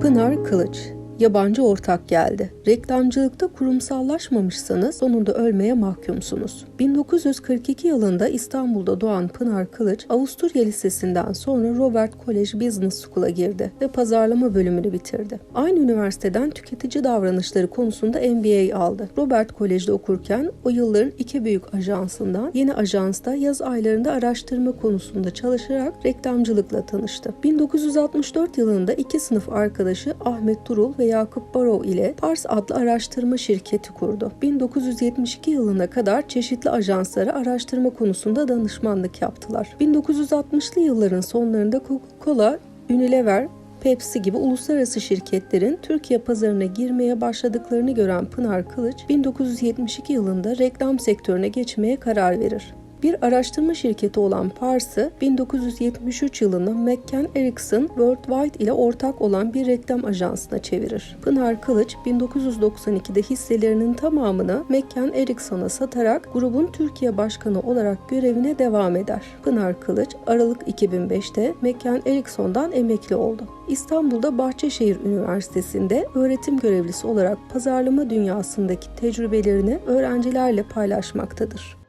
Pınar Kılıç Yabancı ortak geldi. Reklamcılıkta kurumsallaşmamışsanız sonunda ölmeye mahkumsunuz. 1942 yılında İstanbul'da doğan Pınar Kılıç, Avusturya Lisesi'nden sonra Robert College Business School'a girdi ve pazarlama bölümünü bitirdi. Aynı üniversiteden tüketici davranışları konusunda MBA aldı. Robert College'de okurken o yılların iki büyük ajansından Yeni Ajans'ta yaz aylarında araştırma konusunda çalışarak reklamcılıkla tanıştı. 1964 yılında iki sınıf arkadaşı Ahmet Turul ve Yakup Barov ile Pars adlı araştırma şirketi kurdu. 1972 yılına kadar çeşitli ajanslara araştırma konusunda danışmanlık yaptılar. 1960'lı yılların sonlarında Coca-Cola, Unilever, Pepsi gibi uluslararası şirketlerin Türkiye pazarına girmeye başladıklarını gören Pınar Kılıç, 1972 yılında reklam sektörüne geçmeye karar verir. Bir araştırma şirketi olan Pars'ı 1973 yılında McCann Erickson Worldwide ile ortak olan bir reklam ajansına çevirir. Pınar Kılıç 1992'de hisselerinin tamamını McCann Erickson'a satarak grubun Türkiye Başkanı olarak görevine devam eder. Pınar Kılıç Aralık 2005'te McCann Erickson'dan emekli oldu. İstanbul'da Bahçeşehir Üniversitesi'nde öğretim görevlisi olarak pazarlama dünyasındaki tecrübelerini öğrencilerle paylaşmaktadır.